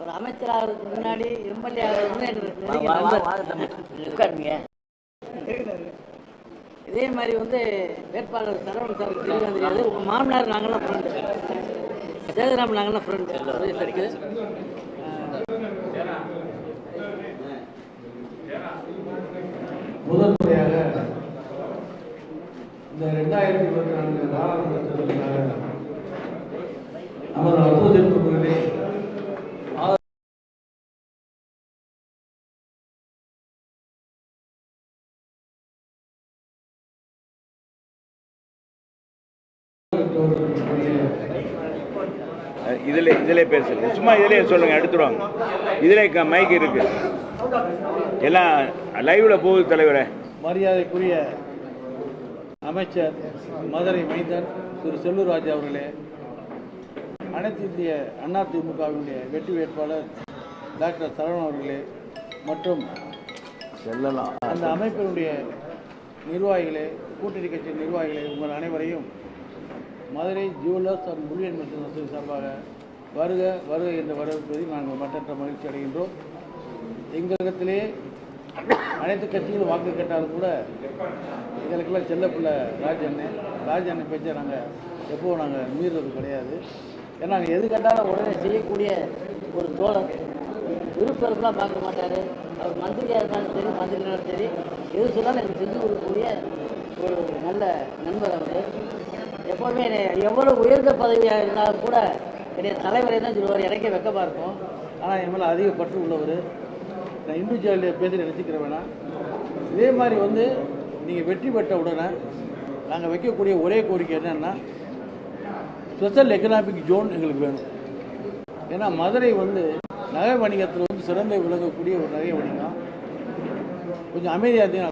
ஒரு அமைச்சர் ஆகிறதுக்கு முன்னாடி எம்எல்ஏ ஆகிறதுக்கு. உட்காருங்க. இதே மாதிரி வந்து வேட்பாளர் சரவணன் சார் தெரியாது உங்கள் மாமனார் நாங்களாம் ஃப்ரெண்டு சேதுராம் நாங்களாம் ஃப்ரெண்டு இருக்கு? முதல் முறையாக இந்த ரெண்டாயிரத்தி இருபத்தி நான்கு இதில் இதிலே பேசுங்க சும்மா இதிலே சொல்லுங்க எடுத்துருவாங்க இதிலே க- மைக் இருக்கு. எல்லாம் லைவ்ல போகுது தலைவரே. மரியாதைக்குரிய அமைச்சர் மதுரை மைந்தன் திரு செல்லூர்ராஜ் அவர்களே அனைத்து இந்திய அதிமுகவினுடைய வெற்றி வேட்பாளர் டாக்டர் சரவணன் அவர்களே மற்றும் செல்லலாம். அந்த அமைப்பினுடைய நிர்வாகிகளே கூட்டணி கட்சி நிர்வாகிகளே உங்கள் அனைவரையும் மதுரை ஜுவல்லர்ஸ் அண்ட் மெஷின் வசதி சார்பாக வருக வருக என்று வரவேற்பதில் நாங்கள் மற்றற்ற மகிழ்ச்சி அடைகின்றோம். எங்களிடத்திலே அனைத்து கட்சிகளும் வாக்கு கேட்டாலும் கூட எங்களுக்கெல்லாம் செல்லப்பிள்ளை ராஜண்ணே அண்ணன் ராஜ் அண்ணன் பேச்சை நாங்கள் எப்போவும் நாங்கள் மீறுறது கிடையாது. ஏன்னா நாங்கள் எது கேட்டாலும் உடனே செய்யக்கூடிய ஒரு தோழர். விருப்பெல்லாம் பார்க்க மாட்டார். அவர் மந்திரியாக இருந்தாலும் சரி மந்திரினாலும் சரி எது சொன்னாலும் எனக்கு செஞ்சு கொடுக்கக்கூடிய ஒரு நல்ல நண்பர் அவர். எப்போவுமே எவ்வளோ உயர்ந்த பதவியாக இருந்தாலும் கூட என்னுடைய தலைவரை தான் சொல்லுவார். எனக்கே வெக்கமாக இருக்கும். ஆனால் என் மேலே அதிக பற்று உள்ளவர். நான் இண்டிவிஜுவல் பேச நினச்சிக்கிற வேணாம் இதே மாதிரி வந்து நீங்கள் வெற்றி பெற்ற உடனே நாங்கள் வைக்கக்கூடிய ஒரே கோரிக்கை என்னென்னா ஸ்பெஷல் எக்கனாமிக் ஜோன் எங்களுக்கு வேணும். ஏன்னா மதுரை வந்து நகை வணிகத்தில் வந்து சிறந்த விளங்கக்கூடிய ஒரு நகை வணிகம். கொஞ்சம் அமைதியாக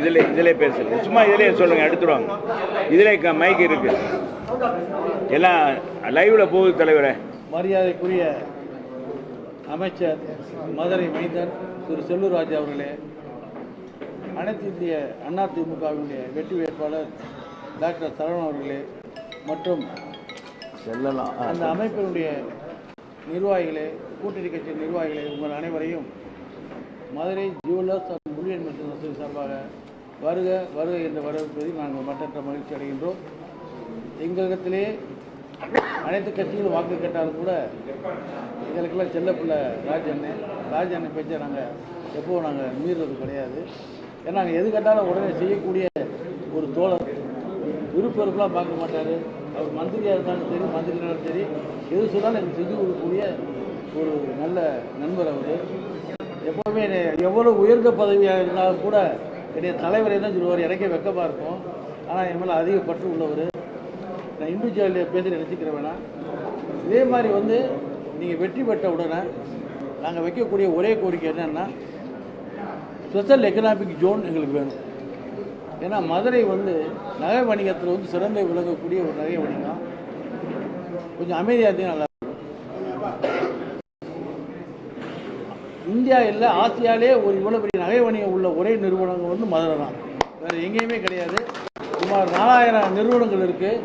இதில் இதிலே பேசுங்க சும்மா இதிலே சொல்லுங்க எடுத்துருவாங்க இதிலே க- மைக் இருக்கு. எல்லாம் லைவ்ல போகுது தலைவரே. மரியாதைக்குரிய அமைச்சர் மதுரை மைந்தன் திரு செல்லூர்ராஜ் அவர்களே அனைத்து இந்திய அதிமுகவினுடைய வெற்றி வேட்பாளர் டாக்டர் சரவணன் அவர்களே மற்றும் செல்லலாம். அந்த அமைப்பினுடைய நிர்வாகிகளே கூட்டணி கட்சி நிர்வாகிகளே உங்கள் அனைவரையும் Madurai jewellers and bullion machine வசதி சார்பாக வருக வருக என்று வரவேற்பதில் நாங்கள் மற்றற்ற மகிழ்ச்சி அடைகின்றோம். எங்களிடத்திலே அனைத்து கட்சிகளும் வாக்கு கேட்டாலும் கூட எங்களுக்கெல்லாம் செல்லப்பிள்ளை ராஜ் அண்ணன் ராஜ் அண்ணன் பேச்சை நாங்கள் எப்போவும் நாங்கள் மீறுறது கிடையாது. ஏன்னா நாங்கள் எது கேட்டாலும் உடனே செய்யக்கூடிய ஒரு தோழர். விருப்பெருப்பெல்லாம் பார்க்க மாட்டார். அவர் மந்திரியாக இருந்தாலும் சரி மந்திரினாலும் சரி எது சொன்னாலும் எனக்கு செஞ்சு கொடுக்கக்கூடிய ஒரு நல்ல நண்பர் அவர். எப்போவுமே எவ்வளோ உயர்ந்த பதவியாக இருந்தாலும் கூட என்னுடைய தலைவரை தான் சொல்லுவார்? எனக்கே வெக்கமாக இருக்கும். ஆனால் என் மேலே அதிக பற்று உள்ளவர். நான் இண்டிவிஜுவல் பேசி நினச்சிக்கிற வேணாம். இதே மாதிரி வந்து நீங்கள் வெற்றி பெற்ற உடனே நாங்கள் வைக்கக்கூடிய ஒரே கோரிக்கை என்னென்னா ஸ்பெஷல் எக்கனாமிக் ஜோன் எங்களுக்கு வேணும். ஏன்னா மதுரை வந்து நகை வணிகத்தில் வந்து சிறந்த விளங்கக்கூடிய ஒரு நகை வணிகம். கொஞ்சம் அமைதியாக இருந்தீங்கன்னா நல்லா இருக்கும். இந்தியா இல்லை ஆசியாலே ஒரு இவ்வளோ பெரிய நகை வணிகம் உள்ள ஒரே நிறுவனங்கள் வந்து மதுரை தான். வேறு எங்கேயுமே கிடையாது. சுமார் நாலாயிரம் நிறுவனங்கள் இருக்குது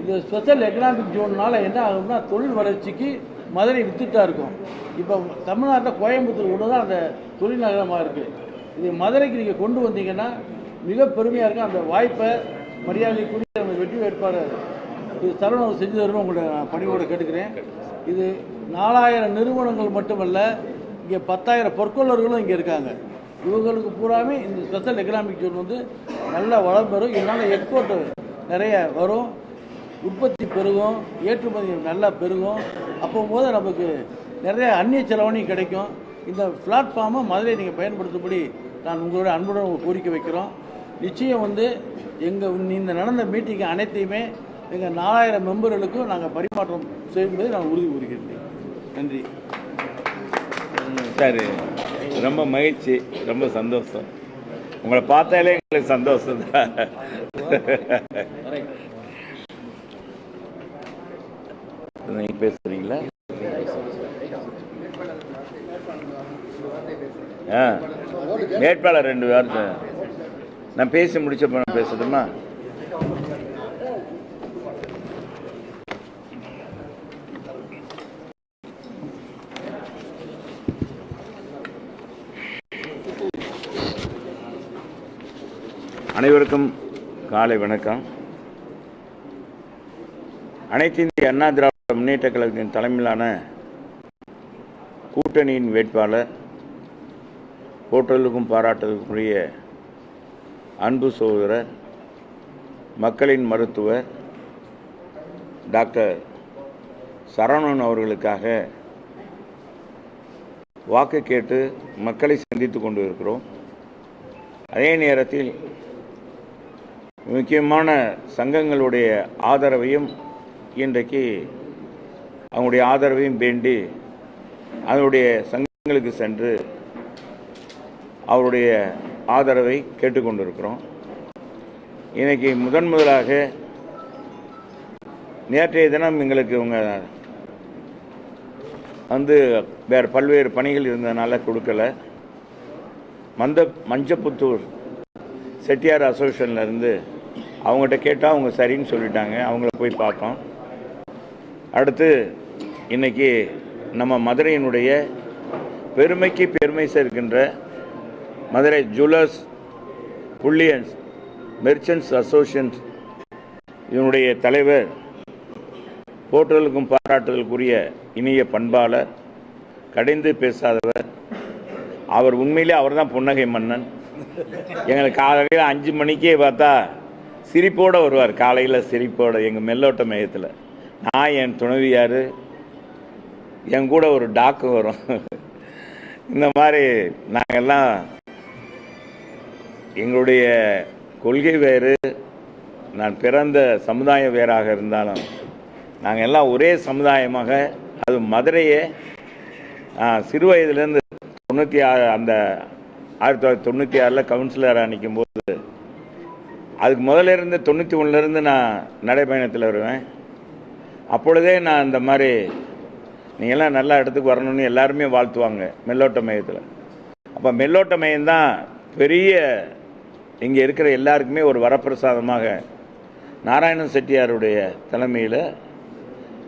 இந்த ஸ்பெஷல் எக்கனாமிக் ஜோன்னால் என்ன ஆகும்னா தொழில் வளர்ச்சிக்கு மதுரை வித்துட்டா இருக்கும். இப்போ தமிழ்நாட்டில் கோயம்புத்தூர் ஒன்று தான் அந்த தொழில் நகரமாக இருக்குது இது மதுரைக்கு நீங்கள் கொண்டு வந்தீங்கன்னா மிக பெருமையாக இருக்கும். அந்த வாய்ப்பை மரியாதைக்குரிய நம்ம வெற்றி வேட்பாளர் இது சரவணன் செஞ்சு தரணும் உங்களை நான் பணிவோடு கேட்டுக்கிறேன். இது நாலாயிரம் நிறுவனங்கள் மட்டுமல்ல இங்கே பத்தாயிரம் பொற்கொள்ளர்களும் இங்கே இருக்காங்க. இவங்களுக்கு பூராமே இந்த ஸ்பெஷல் எக்கனாமிக் ஜோன் வந்து நல்லா வளம் பெறும். இதனால் எக்ஸ்போர்ட் நிறைய வரும். உற்பத்தி பெருகும். ஏற்றுமதி நல்லா பெருகும். அப்போ போது நமக்கு நிறைய அந்நிய செலவணையும் கிடைக்கும். இந்த பிளாட்ஃபார்மை மதுரை நீங்கள் பயன்படுத்தும்படி நான் உங்களோட அன்புடன் கோரிக்கை வைக்கிறோம். நிச்சயம் வந்து எங்கள் இந்த நடந்த மீட்டிங் அனைத்தையுமே எங்கள் நாலாயிரம் மெம்பர்களுக்கும் நாங்கள் பரிமாற்றம் செய்யும்போது நான் உறுதி கூறுகிறேன். நன்றி. சரி ரொம்ப மகிழ்ச்சி ரொம்ப சந்தோஷம். உங்களை பார்த்தாலே எங்களுக்கு சந்தோஷம் தான். நீங்கள் பேசுறீங்களா? ஆ. வேட்பாளர் ரெண்டு வார்த்தை. நான் பேசி முடிச்ச நான் பேசட்டுமா? அனைவருக்கும் காலை வணக்கம். அனைத்து இந்திய அண்ணா திராவிட முன்னேற்ற கழகத்தின் தலைமையிலான கூட்டணியின் வேட்பாளர் போற்றலுக்கும் பாராட்டுதலுக்குரிய அன்பு சகோதரர் மக்களின் மருத்துவர் டாக்டர் சரவணன் அவர்களுக்காக வாக்கு கேட்டு மக்களை சந்தித்து கொண்டு இருக்கிறோம் அதே நேரத்தில் முக்கியமான சங்கங்களுடைய ஆதரவையும் இன்றைக்கு அவங்களுடைய ஆதரவையும் வேண்டி அதனுடைய சங்கங்களுக்கு சென்று அவருடைய ஆதரவை கேட்டுக்கொண்டிருக்கிறோம். இன்றைக்கி முதன் முதலாக நேற்றைய தினம் எங்களுக்கு இவங்க வந்து வேறு பல்வேறு பணிகள் இருந்ததுனால கொடுக்கல. மந்த மஞ்சப்புத்தூர் செட்டியார் அசோசியேஷன்லேருந்து இருந்து அவங்ககிட்ட கேட்டால் அவங்க சரின்னு சொல்லிட்டாங்க. அவங்கள போய் பார்த்தோம் அடுத்து இன்னைக்கு நம்ம மதுரையினுடைய பெருமைக்கு பெருமை சேர்க்கின்ற Madurai jewellers bullions merchants associations இதனுடைய தலைவர் போற்றலுக்கும் பாராட்டுதலுக்குரிய இனிய பண்பாளர் கடைந்து பேசாதவர். அவர் உண்மையிலே அவர் தான் புன்னகை மன்னன். எங்களுக்கு காலையில் அஞ்சு மணிக்கே பார்த்தா சிரிப்போடு வருவார். காலையில் சிரிப்போட எங்கள் மெல்லோட்ட மையத்தில். நான் என் துணைவியார் என் கூட ஒரு டாக்கு வரும். இந்த மாதிரி நாங்கள்லாம் எங்களுடைய கொள்கை வேறு. நான் பிறந்த சமுதாயம் வேறாக இருந்தாலும் நாங்கள் எல்லாம் ஒரே சமுதாயமாக அது மதுரையே. சிறு வயதுலேருந்து தொண்ணூற்றி ஆறு அந்த ஆயிரத்தி தொள்ளாயிரத்தி தொண்ணூற்றி ஆறில் கவுன்சிலராக நிற்கும் போது அதுக்கு முதல்ல இருந்து தொண்ணூற்றி ஒன்றுலேருந்து நான் நடைப்பயணத்தில் வருவேன். அப்பொழுதே நான் இந்த மாதிரி நீங்கள்லாம் நல்ல இடத்துக்கு வரணும்னு எல்லாருமே வாழ்த்துவாங்க மெல்லோட்ட மையத்தில். அப்போ மெல்லோட்ட மையம்தான் பெரிய இங்கே இருக்கிற எல்லாருக்குமே ஒரு வரப்பிரசாதமாக நாராயணன் செட்டியாருடைய தலைமையில்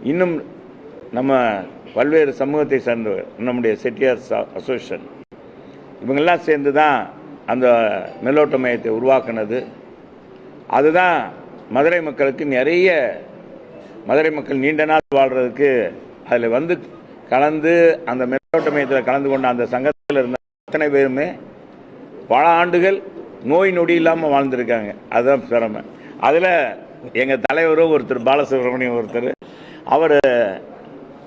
இன்னும் நம்ம பல்வேறு சமூகத்தை சார்ந்தவர் நம்முடைய செட்டியார் ச- அசோசியேஷன் இவங்கெல்லாம் சேர்ந்து தான் அந்த மெல்லோட்ட மையத்தை உருவாக்குனது. அதுதான் மதுரை மக்களுக்கு நிறைய மதுரை மக்கள் நீண்ட நாள் வாழ்கிறதுக்கு அதில் வந்து கலந்து அந்த மெல்லோட்ட மையத்தில் கலந்து கொண்ட அந்த சங்கத்தில் இருந்த அத்தனை பேருமே பல ஆண்டுகள் நோய் நொடி இல்லாமல் வாழ்ந்துருக்காங்க. அதுதான் திறமை. அதில் எங்கள் தலைவரும் ஒருத்தர் பாலசுப்ரமணியம் ஒருத்தர் அவர்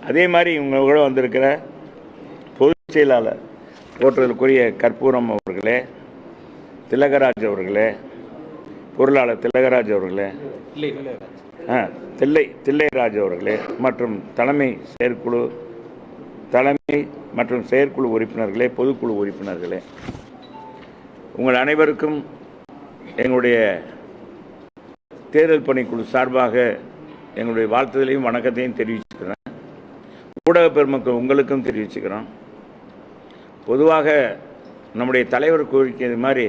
அதே மாதிரி இவங்க கூட வந்திருக்கிற பொதுச் செயலாளர் போற்றுதலுக்குரிய கற்பூரம் அவர்களே திலகராஜ் அவர்களே பொருளாளர் திலகராஜ் அவர்களே. தில்லை தில்லைராஜ் அவர்களே மற்றும் தலைமை செயற்குழு தலைமை மற்றும் செயற்குழு உறுப்பினர்களே பொதுக்குழு உறுப்பினர்களே. உங்கள் அனைவருக்கும் எங்களுடைய தேர்தல் பணிக்குழு சார்பாக எங்களுடைய வாழ்த்துதலையும் வணக்கத்தையும் தெரிவிச்சுக்கிறேன். ஊடக பெருமக்கள் உங்களுக்கும் தெரிவிச்சுக்கிறோம். பொதுவாக நம்முடைய தலைவர் கோரிக்கை மாதிரி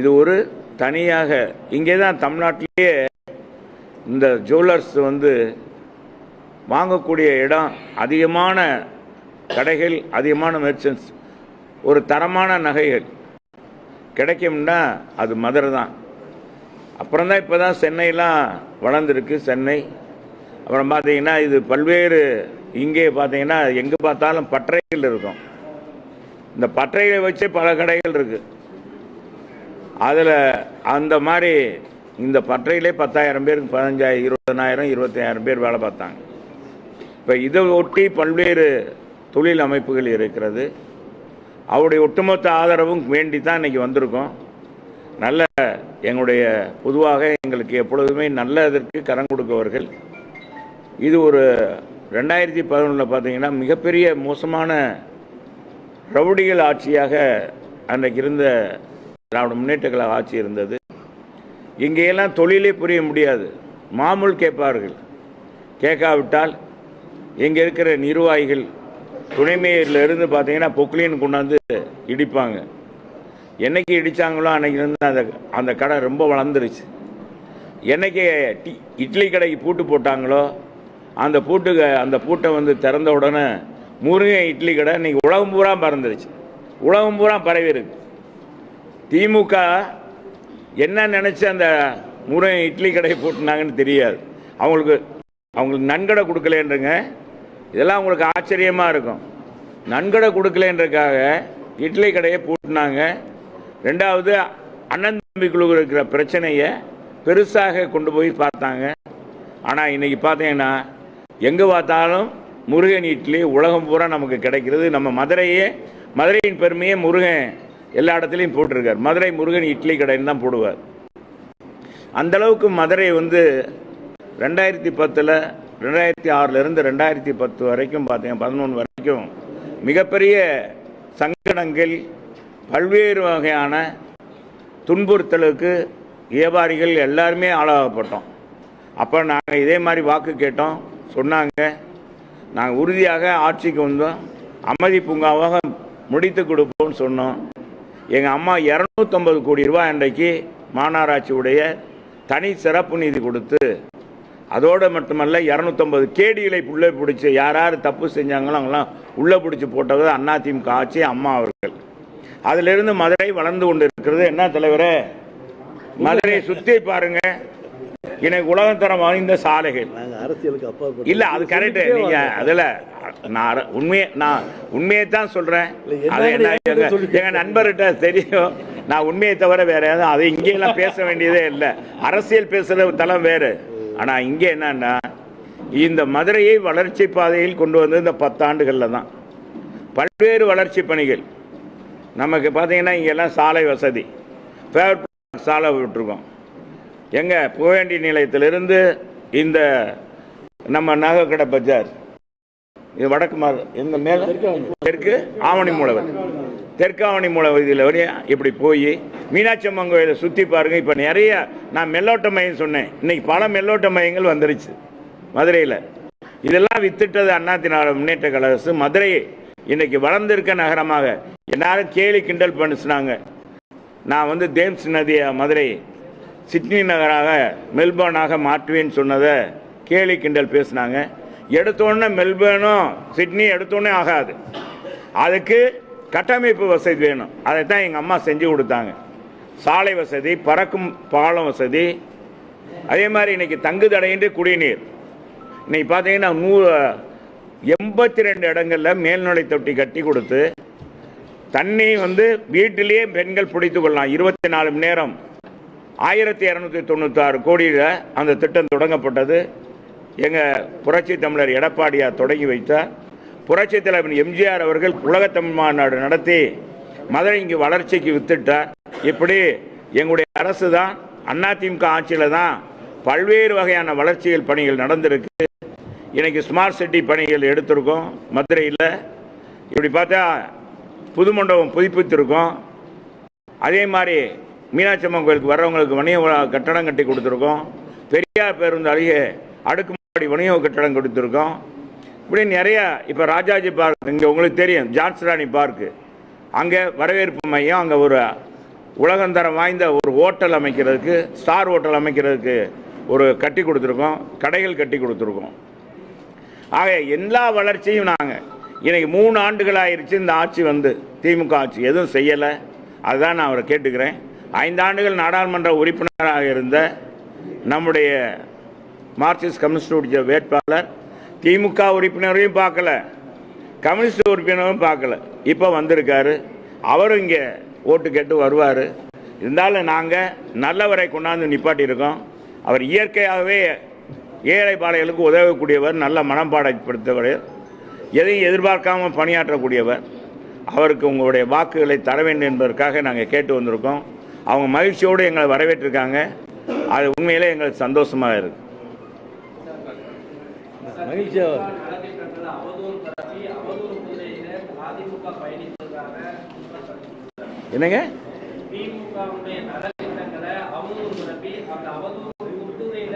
இது ஒரு தனியாக இங்கே தான் தமிழ்நாட்டிலேயே இந்த ஜுவல்லர்ஸ் வந்து வாங்கக்கூடிய இடம் அதிகமான கடைகள் அதிகமான மெர்ச்சன்ஸ் ஒரு தரமான நகைகள் கிடைக்கும்னா அது மதுரை தான். அப்புறம் தான் இப்போ தான் சென்னையெல்லாம் வளர்ந்துருக்கு சென்னை. அப்புறம் பார்த்தீங்கன்னா இது பல்வேறு இங்கே பார்த்தீங்கன்னா எங்கே பார்த்தாலும் பட்டறைகள் இருக்கும். இந்த பட்டறைகளை வச்சே பல கடைகள் இருக்குது அதில் அந்த மாதிரி இந்த பட்டறையிலே பத்தாயிரம் பேருக்கு பதினஞ்சாயிரம் இருபதனாயிரம் இருபத்தாயிரம் பேர் வேலை பார்த்தாங்க. இப்போ இதை ஒட்டி பல்வேறு தொழில் அமைப்புகள் இருக்கிறது. அவருடைய ஒட்டுமொத்த ஆதரவும் வேண்டி தான் இன்றைக்கி வந்திருக்கோம். நல்ல எங்களுடைய பொதுவாக எங்களுக்கு எப்பொழுதுமே நல்லதற்கு கரம் கொடுக்கவர்கள் இது ஒரு ரெண்டாயிரத்தி பதினொன்றில் பார்த்தீங்கன்னா மிகப்பெரிய மோசமான ரவுடிகள் ஆட்சியாக அன்றைக்கு இருந்த திராவிட முன்னேற்ற கழக ஆட்சி இருந்தது. இங்கேயெல்லாம் தொழிலே புரிய முடியாது. மாமூல் கேட்பார்கள். கேட்காவிட்டால் இங்கே இருக்கிற நிர்வாகிகள் துணைமேயர்ல இருந்து பார்த்தீங்கன்னா பொக்லின் கொண்டாந்து இடிப்பாங்க. என்னைக்கு இடித்தாங்களோ அன்னைக்கு அந்த அந்த கடை ரொம்ப வளர்ந்துருச்சு. என்னைக்கு டி இட்லி கடைக்கு பூட்டு போட்டாங்களோ அந்த பூட்டுக்கு அந்த பூட்டை வந்து திறந்த உடனே முருங்கை இட்லி கடை இன்னைக்கு உலகம் பூரா பறந்துருச்சு. உலகம் பூரா பரவி இருக்குது திமுக என்ன நினச்சி அந்த முருகன் இட்லி கடையை போட்டுனாங்கன்னு தெரியாது. அவங்களுக்கு அவங்களுக்கு நன்கடை கொடுக்கலன்றங்க. இதெல்லாம் அவங்களுக்கு ஆச்சரியமாக இருக்கும். நன்கடை கொடுக்கலன்றக்காக இட்லி கடையை பூட்டினாங்க ரெண்டாவது அண்ணன் தம்பிக்குள்ள இருக்கிற பிரச்சனையை பெருசாக கொண்டு போய் பார்த்தாங்க. ஆனால் இன்னைக்கு பார்த்தீங்கன்னா எங்கே பார்த்தாலும் முருகன் இட்லி உலகம் பூரா நமக்கு கிடைக்கிறது. நம்ம மதுரையே மதுரையின் பெருமையே முருகன். எல்லா இடத்துலையும் போட்டிருக்கார். மதுரை முருகன் இட்லி கடைன்னு தான் போடுவார். அந்த அளவுக்கு மதுரை வந்து ரெண்டாயிரத்தி பத்தில் ரெண்டாயிரத்தி ஆறிலிருந்து ரெண்டாயிரத்தி பத்து வரைக்கும் பார்த்தீங்க பதினொன்று வரைக்கும் மிகப்பெரிய சங்கடங்கள் பல்வேறு வகையான துன்புறுத்தலுக்கு வியாபாரிகள் எல்லாருமே ஆளாகப்பட்டோம். அப்போ நாங்கள் இதே மாதிரி வாக்கு கேட்டோம். சொன்னாங்க. நாங்கள் உறுதியாக ஆட்சிக்கு வந்தோம். அமைதி பூங்காவாக முடித்து கொடுப்போம்னு சொன்னோம். எங்கள் அம்மா இரநூத்தம்பது கோடி ரூபாய் அன்றைக்கு மாநகராட்சியுடைய தனி சிறப்பு நிதி கொடுத்து அதோடு மட்டுமல்ல இரநூத்தம்பது கேடிகளை உள்ளே பிடிச்சி யார் யார் தப்பு செஞ்சாங்களோ அவங்களாம் உள்ளே பிடிச்சி போட்டது அதிமுக ஆட்சி அம்மா அவர்கள். அதிலிருந்து மதுரை வளர்ந்து கொண்டு இருக்கிறது என்ன தலைவரே? மதுரையை சுற்றி பாருங்க. எனக்கு உலகத்தரம் வாய்ந்த சாலைகள். நாங்க அரசியலுக்கு அப்பா இல்ல அது கரெக்ட் நீங்க அதுல நான் உண்மையை நான் உண்மையை தான் சொல்றேன். இல்ல, அது என்ன என்கிட்ட எங்க சொல்லிட்டு எங்க நண்பர்கிட்ட தெரியும். நான் உண்மையை தவிர வேற எதுவும் அது இங்கெல்லாம் பேச வேண்டியதே இல்லை. அரசியல் பேசுற தளம் வேறு. ஆனா இங்க என்னன்னா இந்த மதுரையை வளர்ச்சி பாதையில் கொண்டு வந்து இந்த பத்தாண்டுகளில் தான். பல்வேறு வளர்ச்சி பணிகள். நமக்கு பார்த்தீங்கன்னா இங்கெல்லாம் சாலை வசதி. சாலை விட்டுருக்கோம். எங்க புகவேண்டி நிலையத்திலிருந்து இந்த நம்ம நகைக்கடை பஜார் இது வடக்கு மாறு எங்க மேல? தெற்கு ஆவணி மூலவர். தெற்கு ஆவணி மூலவர் இதில் வரையும் இப்படி போய் மீனாட்சி அம்மன் கோயிலை சுற்றி பாருங்க. இப்போ நிறைய நான் மெல்லோட்ட மையம் சொன்னேன். இன்னைக்கு பல மெல்லோட்ட மையங்கள் வந்துருச்சு மதுரையில். இதெல்லாம் வித்துட்டது அண்ணாத்தினால முன்னேற்ற கழக அரசு. மதுரையை இன்னைக்கு வளர்ந்திருக்க நகரமாக எல்லாரும் கேலி கிண்டல் பண்ணிச்சுனாங்க. நான் வந்து தேம்ஸ் நதியை மதுரை சிட்னி நகராக மெல்போர்னாக மாற்றுவேன்னு சொன்னதை கேலி கிண்டல் பேசினாங்க. எடுத்தோடனே மெல்பர்னும் சிட்னி எடுத்தோடனே ஆகாது. அதுக்கு கட்டமைப்பு வசதி வேணும். அதைத்தான் எங்கள் அம்மா செஞ்சு கொடுத்தாங்க. சாலை வசதி பறக்கும் பாலம் வசதி. அதே மாதிரி இன்றைக்கி தங்கு தடையின்றி குடிநீர். இன்றைக்கி பார்த்தீங்கன்னா நூ எண்பத்தி ரெண்டு இடங்களில் மேல்நிலை தொட்டி கட்டி கொடுத்து தண்ணி வந்து வீட்டிலேயே பெண்கள் பிடித்து கொள்ளலாம். இருபத்தி நாலு மணி நேரம். ஆயிரத்தி இரநூத்தி தொண்ணூத்தாறு கோடியில் அந்த திட்டம் தொடங்கப்பட்டது. எங்கள் புரட்சி தமிழர் எடப்பாடியார் தொடங்கி வைத்தார் புரட்சி தலைவர் எம்ஜிஆர் அவர்கள் உலகத் தமிழ் மாநாடு நடத்தி மதுரை இங்கு வளர்ச்சிக்கு வித்துட்டார். இப்படி எங்களுடைய அரசு தான் அதிமுக ஆட்சியில் தான் பல்வேறு வகையான வளர்ச்சிகள் பணிகள் நடந்திருக்கு. இன்றைக்கி ஸ்மார்ட் சிட்டி பணிகள் எடுத்திருக்கோம். மதுரையில் இப்படி பார்த்தா புது மண்டபம் புதுப்பித்திருக்கோம். அதே மாதிரி மீனாட்சி அம்மன் கோயிலுக்கு வர்றவங்களுக்கு வணிக கட்டணம் கட்டடம் கட்டி கொடுத்துருக்கோம். பெரியார் பேருந்து அருகே அடுக்குமாடி வணிக கட்டடம் கொடுத்துருக்கோம். இப்படி நிறையா இப்போ ராஜாஜி பார்க் இங்கே உங்களுக்கு தெரியும் ஜான்ஸ்ராணி பார்க்கு. அங்கே வரவேற்பு மையம் அங்கே ஒரு உலகந்தரம் வாய்ந்த ஒரு ஹோட்டல் அமைக்கிறதுக்கு ஸ்டார் ஹோட்டல் அமைக்கிறதுக்கு ஒரு கட்டி கொடுத்துருக்கோம் கடைகள் கட்டி கொடுத்துருக்கோம். ஆக எல்லா வளர்ச்சியும் நாங்கள் இன்றைக்கி மூணு ஆண்டுகள் ஆயிருச்சு இந்த ஆட்சி வந்து திமுக ஆட்சி. எதுவும் செய்யலை. அதுதான் நான் அவரை கேட்டுக்கிறேன். ஐந்து ஆண்டுகள் நாடாளுமன்ற உறுப்பினராக இருந்த நம்முடைய மார்க்சிஸ்ட் கம்யூனிஸ்ட் வேட்பாளர் திமுக உறுப்பினரையும் பார்க்கல. கம்யூனிஸ்ட் உறுப்பினரும் பார்க்கல. இப்போ வந்திருக்காரு. அவரும் இங்கே ஓட்டு கேட்டு வருவார். இருந்தாலும் நாங்கள் நல்லவரை கொண்டாந்து நிப்பாட்டியிருக்கோம். அவர் இயற்கையாகவே ஏழை பாளைகளுக்கு உதவக்கூடியவர் நல்ல மனப்பாடப்படுத்தவர் எதையும் எதிர்பார்க்காமல் பணியாற்றக்கூடியவர். அவருக்கு உங்களுடைய வாக்குகளை தர வேண்டும் என்பதற்காக நாங்கள் கேட்டு வந்திருக்கோம். அவங்க மகிழ்ச்சியோடு எங்களை வரவேற்றிருக்காங்க. அது உண்மையிலே எங்களுக்கு சந்தோஷமாக இருக்குது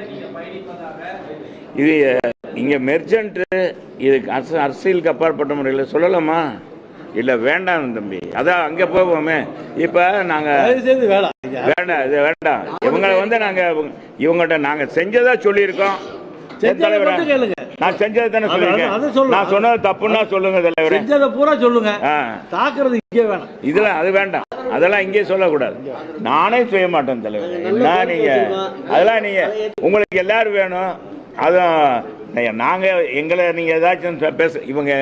நீங்க பயணிப்பதாக இது இங்கே மெர்ச்சன்ட்டு இது அரசு அரசியலுக்கு அப்பாற்பட்ட முறையில் சொல்லலாமா? இல்லை வேண்டாம் தம்பி. அதான் அங்கே போவோமே. இப்போ நாங்கள் வேண்டாம் இது வேண்டாம். இவங்களை வந்து நாங்கள் இவங்ககிட்ட நாங்கள் செஞ்சதா சொல்லியிருக்கோம். தலைவரே. நான் செஞ்சதை தானே சொல்லலாம். நான் சொன்னது தப்புன்னா சொல்லுங்க தலைவரே. செஞ்சதை பூரா சொல்லுங்க. தாக்குறது இங்கே வேணாம். இதெல்லாம் அது வேண்டாம். அதெல்லாம் இங்கே சொல்லக்கூடாது. நானே செய்ய மாட்டேன் தலைவர். என்ன நீங்க அதெல்லாம் நீங்க உங்களுக்கு எல்லாரும் வேணும். அதுவும் நீங்க- நாங்க எங்களை நீங்க ஏதாச்சும் பேச இவங்க